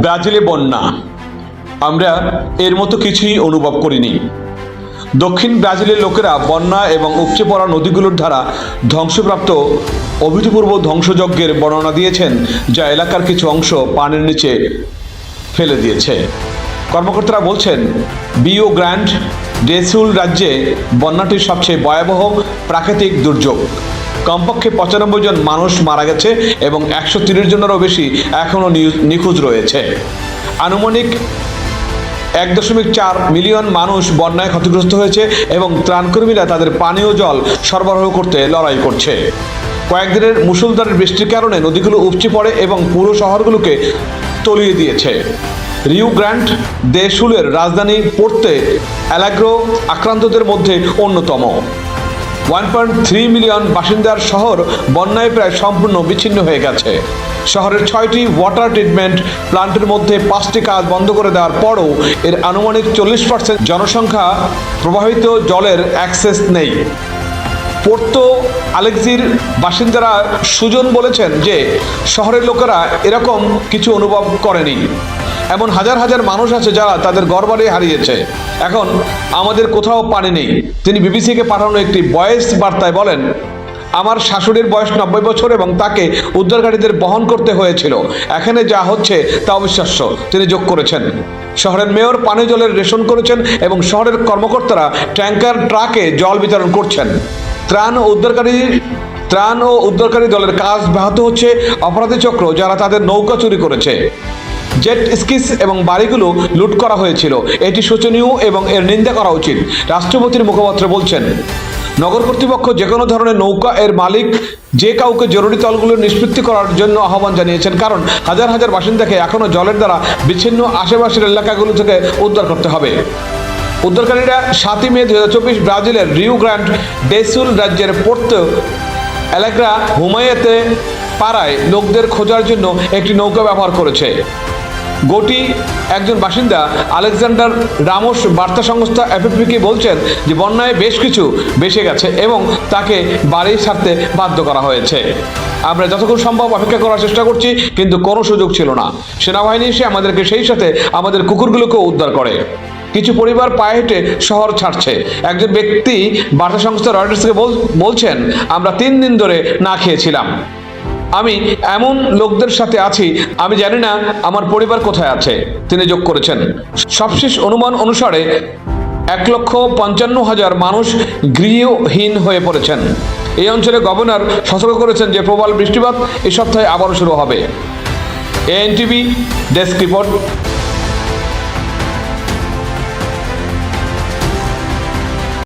ব্রাজিলে বন্যা। আমরা এর মতো কিছুই অনুভব করিনি। দক্ষিণ ব্রাজিলের লোকেরা বন্যা এবং উপচে পড়া নদীগুলোর দ্বারা ধ্বংসপ্রাপ্ত অভূতপূর্ব ধ্বংসযজ্ঞের বর্ণনা দিয়েছেন, যা এলাকার কিছু অংশ পানির নিচে ফেলে দিয়েছে। কর্মকর্তারা বলছেন বিও গ্র্যান্ড ডেসুল রাজ্যে বন্যাটি সবচেয়ে ভয়াবহ প্রাকৃতিক দুর্যোগ। কমপক্ষে পঁচানব্বই জন মানুষ মারা গেছে এবং একশো তিরিশ জনেরও বেশি এখনও নিখোঁজ রয়েছে। আনুমানিক এক দশমিক চার মিলিয়ন মানুষ বন্যায় ক্ষতিগ্রস্ত হয়েছে এবং ত্রাণকর্মীরা তাদের পানীয় জল সরবরাহ করতে লড়াই করছে। কয়েকদিনের মুষলধারের বৃষ্টির কারণে নদীগুলো উপচে পড়ে এবং পুরো শহরগুলোকে তলিয়ে দিয়েছে। রিউ গ্র্যান্ড দেশুলের রাজধানী পড়তে অ্যালাগ্রো আক্রান্তদের মধ্যে অন্যতম। ওয়ান পয়েন্ট থ্রি মিলিয়ন বাসিন্দার শহর বন্যায় প্রায় সম্পূর্ণ বিচ্ছিন্ন হয়ে গেছে। শহরের ছয়টি ওয়াটার ট্রিটমেন্ট প্লান্টের মধ্যে পাঁচটি কাজ বন্ধ করে দেওয়ার পরও এর আনুমানিক চল্লিশ পার্সেন্ট জনসংখ্যা প্রবাহিত জলের অ্যাক্সেস নেই। পোর্তো আলেক্সির বাসিন্দারা সুজন বলেছেন যে শহরের লোকেরা এরকম কিছু অনুভব করেনি। এমন হাজার হাজার মানুষ আছে যারা তাদের ঘরবাড়ি হারিয়েছে। এখন আমাদের কোথাও পানি নেই। তিনি বিবিসিকে পাঠানো একটি ভয়েস বার্তায় বলেন, আমার শাশুড়ির বয়স নব্বই বছর এবং তাকে উদ্ধারকারীদের বহন করতে হয়েছিল। এখানে যা হচ্ছে তা অবিশ্বাস্য। তিনি যোগ করেছেন, শহরের মেয়র পানীয় জলের রেশন করেছেন এবং শহরের কর্মকর্তারা ট্যাঙ্কার ট্রাকে জল বিতরণ করছেন। ত্রাণ ও উদ্ধারকারী, ত্রাণ ও উদ্ধারকারী দলের কাজ ব্যাহত হচ্ছে অপরাধী চক্র যারা তাদের নৌকা চুরি করেছে। জেট স্কিস এবং বাড়িগুলো লুট করা হয়েছিল। এটি শোচনীয় এবং এর নিন্দা করা উচিত, রাষ্ট্রপতির মুখপাত্র বলছেন। নগর কর্তৃপক্ষ যে কোনো ধরনের নৌকা এর মালিক, যে কাউকে জরুরি তলগুলো নিষ্পত্তি করার জন্য আহ্বান জানিয়েছেন, কারণ হাজার হাজার বাসিন্দাকে এখনও জলের দ্বারা বিচ্ছিন্ন আশেপাশের এলাকাগুলো থেকে উদ্ধার করতে হবে। উদ্ধারকারীরা সাতই মে দু হাজার চব্বিশ ব্রাজিলের রিউ গ্র্যান্ড ডেসুল রাজ্যের পোর্তো এলাকা হুমায়েতে পাড়ায় লোকদের খোঁজার জন্য একটি নৌকা ব্যবহার করেছে। গোটি একজন বাসিন্দা আলেকজান্ডার রামোস বার্তা সংস্থা এফএফপিকে বলছেন যে, বন্যায় বেশ কিছু বেসে গেছে এবং তাকে বাড়ি ছাড়তে বাধ্য করা হয়েছে। আমরা যতক্ষণ সম্ভব অপেক্ষা করার চেষ্টা করছি, কিন্তু কোনো সুযোগ ছিল না। সেনাবাহিনী এসে আমাদেরকে সেই সাথে আমাদের কুকুরগুলোকেও উদ্ধার করে। কিছু পরিবার পায়ে হেঁটে শহর ছাড়ছে। একজন ব্যক্তি বার্তা সংস্থা রয়টার্সকে বল- বলছেন, আমরা তিন দিন ধরে না খেয়েছিলাম। আমি এমন লোকদের সাথে আছি, আমি জানি না আমার পরিবার কোথায় আছে। তিনি যোগ করেছেন, সবশেষ অনুমান অনুসারে এক লক্ষ পঞ্চান্ন হাজার মানুষ গৃহহীন হয়ে পড়েছেন। এই অঞ্চলে গভর্নর সতর্ক করেছেন যে, প্রবল বৃষ্টিপাত এই সপ্তাহে আবারও শুরু হবে। ANTV desk report.